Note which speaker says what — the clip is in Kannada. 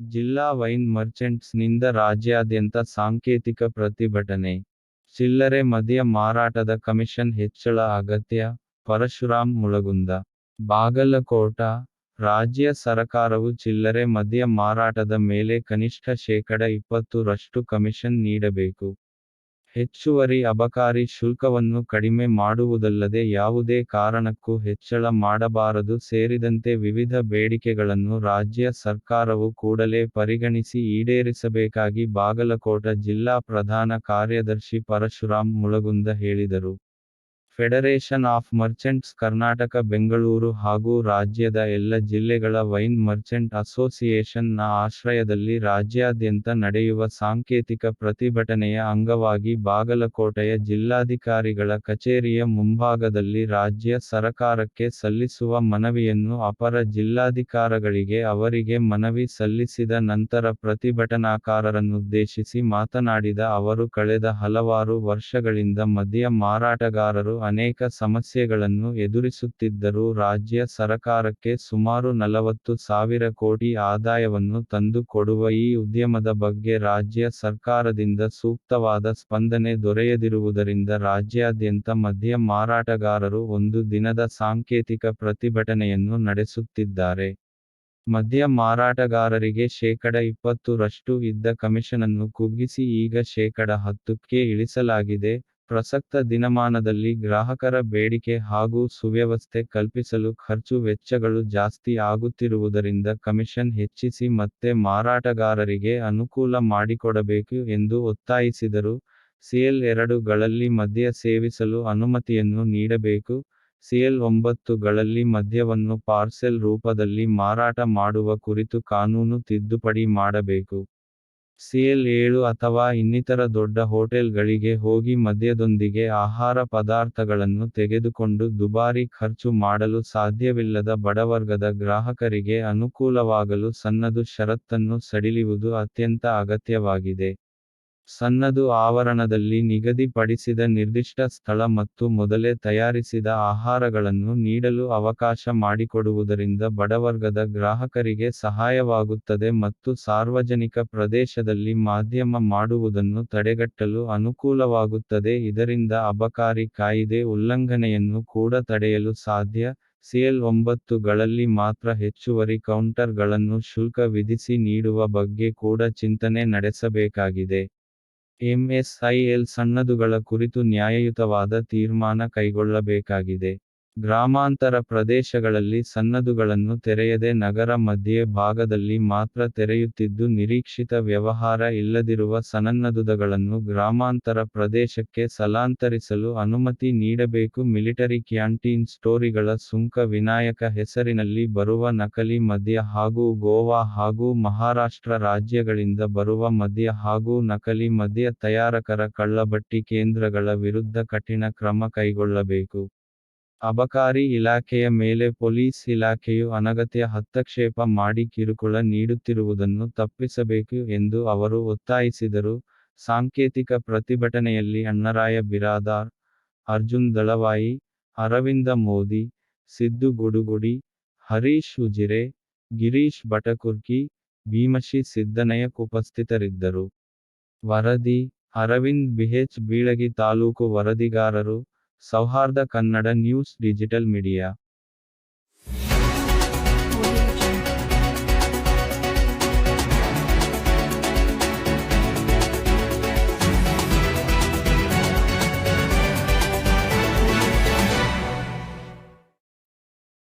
Speaker 1: ಜಿಲ್ಲಾ ವೈನ್ ಮರ್ಚೆಂಟ್ಸ್ನಿಂದ ರಾಜ್ಯಾದ್ಯಂತ ಸಾಂಕೇತಿಕ ಪ್ರತಿಭಟನೆ. ಚಿಲ್ಲರೆ ಮದ್ಯ ಮಾರಾಟದ ಕಮಿಷನ್ ಹೆಚ್ಚಳ ಅಗತ್ಯ. ಪರಶುರಾಮ್ ಮುಳಗುಂದ. ಬಾಗಲಕೋಟ. ರಾಜ್ಯ ಸರಕಾರವು ಚಿಲ್ಲರೆ ಮದ್ಯ ಮಾರಾಟದ ಮೇಲೆ ಕನಿಷ್ಠ ಶೇಕಡ ಇಪ್ಪತ್ತು ರಷ್ಟು ಕಮಿಷನ್ ನೀಡಬೇಕು. ಹೆಚ್ಚುವರಿ ಅಬಕಾರಿ ಶುಲ್ಕವನ್ನು ಕಡಿಮೆ ಮಾಡುವುದಲ್ಲದೆ ಯಾವುದೇ ಕಾರಣಕ್ಕೂ ಹೆಚ್ಚಳ ಮಾಡಬಾರದು. ಸೇರಿದಂತೆ ವಿವಿಧ ಬೇಡಿಕೆಗಳನ್ನು ರಾಜ್ಯ ಸರ್ಕಾರವು ಕೂಡಲೇ ಪರಿಗಣಿಸಿ ಈಡೇರಿಸಬೇಕಾಗಿ ಬಾಗಲಕೋಟ ಜಿಲ್ಲಾ ಪ್ರಧಾನ ಕಾರ್ಯದರ್ಶಿ ಪರಶುರಾಮ್ ಮುಳಗುಂದ ಹೇಳಿದರು. Federation of merchants Karnataka Bengaluru ಹಾಗೂ ರಾಜ್ಯದ ಎಲ್ಲ ಜಿಲ್ಲೆಗಳ ವೈನ್ ಮರ್ಚೆಂಟ್ ಅಸೋಸಿಯೇಷನ್ನ ಆಶ್ರಯದಲ್ಲಿ ರಾಜ್ಯಾದ್ಯಂತ ನಡೆಯುವ ಸಾಂಕೇತಿಕ ಪ್ರತಿಭಟನೆಯ ಅಂಗವಾಗಿ ಬಾಗಲಕೋಟೆಯ ಜಿಲ್ಲಾಧಿಕಾರಿಗಳ ಕಚೇರಿಯ ಮುಂಭಾಗದಲ್ಲಿ ರಾಜ್ಯ ಸರಕಾರಕ್ಕೆ ಸಲ್ಲಿಸುವ ಮನವಿಯನ್ನು ಅಪರ ಜಿಲ್ಲಾಧಿಕಾರಗಳಿಗೆ ಅವರಿಗೆ ಮನವಿ ಸಲ್ಲಿಸಿದ ನಂತರ ಪ್ರತಿಭಟನಾಕಾರರನ್ನುದ್ದೇಶಿಸಿ ಮಾತನಾಡಿದ ಅವರು, ಕಳೆದ ಹಲವಾರು ವರ್ಷಗಳಿಂದ ಮದ್ಯ ಮಾರಾಟಗಾರರು ಅನೇಕ ಸಮಸ್ಯೆಗಳನ್ನು ಎದುರಿಸುತ್ತಿದ್ದರೂ ರಾಜ್ಯ ಸರಕಾರಕ್ಕೆ ಸುಮಾರು ನಲವತ್ತು ಸಾವಿರ ಕೋಟಿ ಆದಾಯವನ್ನು ತಂದು ಕೊಡುವ ಈ ಉದ್ಯಮದ ಬಗ್ಗೆ ರಾಜ್ಯ ಸರ್ಕಾರದಿಂದ ಸೂಕ್ತವಾದ ಸ್ಪಂದನೆ ದೊರೆಯದಿರುವುದರಿಂದ ರಾಜ್ಯಾದ್ಯಂತ ಮದ್ಯ ಮಾರಾಟಗಾರರು ಒಂದು ದಿನದ ಸಾಂಕೇತಿಕ ಪ್ರತಿಭಟನೆಯನ್ನು ನಡೆಸುತ್ತಿದ್ದಾರೆ. ಮದ್ಯ ಮಾರಾಟಗಾರರಿಗೆ ಶೇಕಡ ಇಪ್ಪತ್ತು ರಷ್ಟು ಇದ್ದ ಕಮಿಷನನ್ನು ಕುಗ್ಗಿಸಿ ಈಗ ಶೇಕಡ ಹತ್ತಕ್ಕೆ ಇಳಿಸಲಾಗಿದೆ. ಪ್ರಸಕ್ತ ದಿನಮಾನದಲ್ಲಿ ಗ್ರಾಹಕರ ಬೇಡಿಕೆ ಹಾಗೂ ಸುವ್ಯವಸ್ಥೆ ಕಲ್ಪಿಸಲು ಖರ್ಚು ವೆಚ್ಚಗಳು ಜಾಸ್ತಿ ಆಗುತ್ತಿರುವುದರಿಂದ ಕಮಿಷನ್ ಹೆಚ್ಚಿಸಿ ಮತ್ತೆ ಮಾರಾಟಗಾರರಿಗೆ ಅನುಕೂಲ ಮಾಡಿಕೊಡಬೇಕು ಎಂದು ಒತ್ತಾಯಿಸಿದರು. ಸಿಎಲ್ ಎರಡುಗಳಲ್ಲಿ ಮದ್ಯ ಸೇವಿಸಲು ಅನುಮತಿಯನ್ನು ನೀಡಬೇಕು. ಸಿಎಲ್ ಒಂಬತ್ತುಗಳಲ್ಲಿ ಮದ್ಯವನ್ನು ಪಾರ್ಸೆಲ್ ರೂಪದಲ್ಲಿ ಮಾರಾಟ ಮಾಡುವ ಕುರಿತು ಕಾನೂನು ತಿದ್ದುಪಡಿ ಮಾಡಬೇಕು. ಸಿಎಲ್ ಏಳು ಅಥವಾ ಇನ್ನಿತರ ದೊಡ್ಡ ಹೋಟೆಲ್ಗಳಿಗೆ ಹೋಗಿ ಮದ್ಯದೊಂದಿಗೆ ಆಹಾರ ಪದಾರ್ಥಗಳನ್ನು ತೆಗೆದುಕೊಂಡು ದುಬಾರಿ ಖರ್ಚು ಮಾಡಲು ಸಾಧ್ಯವಿಲ್ಲದ ಬಡವರ್ಗದ ಗ್ರಾಹಕರಿಗೆ ಅನುಕೂಲವಾಗಲು ಸನ್ನದು ಷರತ್ತನ್ನು ಸಡಿಲಿವುದು ಅತ್ಯಂತ ಅಗತ್ಯವಾಗಿದೆ. ಸನ್ನದು ಆವರಣದಲ್ಲಿ ನಿಗದಿಪಡಿಸಿದ ನಿರ್ದಿಷ್ಟ ಸ್ಥಳ ಮತ್ತು ಮೊದಲೇ ತಯಾರಿಸಿದ ಆಹಾರಗಳನ್ನು ನೀಡಲು ಅವಕಾಶ ಮಾಡಿಕೊಡುವುದರಿಂದ ಬಡವರ್ಗದ ಗ್ರಾಹಕರಿಗೆ ಸಹಾಯವಾಗುತ್ತದೆ ಮತ್ತು ಸಾರ್ವಜನಿಕ ಪ್ರದೇಶದಲ್ಲಿ ಮಾಧ್ಯಮ ಮಾಡುವುದನ್ನು ತಡೆಗಟ್ಟಲು ಅನುಕೂಲವಾಗುತ್ತದೆ. ಇದರಿಂದ ಅಬಕಾರಿ ಕಾಯಿದೆ ಉಲ್ಲಂಘನೆಯನ್ನು ಕೂಡ ತಡೆಯಲು ಸಾಧ್ಯ. ಸಿಎಲ್ ಒಂಬತ್ತು ಗಳಲ್ಲಿ ಮಾತ್ರ ಹೆಚ್ಚುವರಿ ಕೌಂಟರ್ಗಳನ್ನು ಶುಲ್ಕ ವಿಧಿಸಿ ನೀಡುವ ಬಗ್ಗೆ ಕೂಡ ಚಿಂತನೆ ನಡೆಸಬೇಕಾಗಿದೆ. ಎಂಎಸ್ಐಎಲ್ ಸನ್ನದುಗಳ ಕುರಿತು ನ್ಯಾಯಯುತವಾದ ತೀರ್ಮಾನ ಕೈಗೊಳ್ಳಬೇಕಾಗಿದೆ. ಗ್ರಾಮಾಂತರ ಪ್ರದೇಶಗಳಲ್ಲಿ ಸನ್ನದುಗಳನ್ನು ತೆರೆಯದೆ ನಗರ ಮಧ್ಯೆ ಭಾಗದಲ್ಲಿ ಮಾತ್ರ ತೆರೆಯುತ್ತಿದ್ದು ನಿರೀಕ್ಷಿತ ವ್ಯವಹಾರ ಇಲ್ಲದಿರುವ ಸನನ್ನದುದಗಳನ್ನು ಗ್ರಾಮಾಂತರ ಪ್ರದೇಶಕ್ಕೆ ಸ್ಥಳಾಂತರಿಸಲು ಅನುಮತಿ ನೀಡಬೇಕು. ಮಿಲಿಟರಿ ಕ್ಯಾಂಟೀನ್ ಸ್ಟೋರಿಗಳ ಸುಂಕ ವಿನಾಯಕ ಹೆಸರಿನಲ್ಲಿ ಬರುವ ನಕಲಿ ಮದ್ಯ ಹಾಗೂ ಗೋವಾ ಹಾಗೂ ಮಹಾರಾಷ್ಟ್ರ ರಾಜ್ಯಗಳಿಂದ ಬರುವ ಮದ್ಯ ಹಾಗೂ ನಕಲಿ ಮದ್ಯ ತಯಾರಕರ ಕಳ್ಳಬಟ್ಟಿ ಕೇಂದ್ರಗಳ ವಿರುದ್ಧ ಕಠಿಣ ಕ್ರಮ ಕೈಗೊಳ್ಳಬೇಕು. ಅಬಕಾರಿ ಇಲಾಖೆಯ ಮೇಲೆ ಪೊಲೀಸ್ ಇಲಾಖೆಯು ಅನಗತ್ಯ ಹಸ್ತಕ್ಷೇಪ ಮಾಡಿ ಕಿರುಕುಳ ನೀಡುತ್ತಿರುವುದನ್ನು ತಪ್ಪಿಸಬೇಕು ಎಂದು ಅವರು ಒತ್ತಾಯಿಸಿದರು. ಸಾಂಕೇತಿಕ ಪ್ರತಿಭಟನೆಯಲ್ಲಿ ಅಣ್ಣರಾಯ ಬಿರಾದಾರ್, ಅರ್ಜುನ್ ದಳವಾಯಿ, ಅರವಿಂದ ಮೋದಿ, ಸಿದ್ದು ಗುಡುಗುಡಿ, ಹರೀಶ್ ಉಜಿರೆ, ಗಿರೀಶ್ ಬಟಕುರ್ಕಿ ಭೀಮಶಿ ಸಿದ್ದನಯಕ್ ಉಪಸ್ಥಿತರಿದ್ದರು. ವರದಿ, ಅರವಿಂದ್ ಬಿಹೆಚ್ ಬೀಳಗಿ ತಾಲೂಕು ವರದಿಗಾರರು ಸೌಹಾರ್ದ ಕನ್ನಡ ನ್ಯೂಸ್ ಡಿಜಿಟಲ್ ಮೀಡಿಯಾ.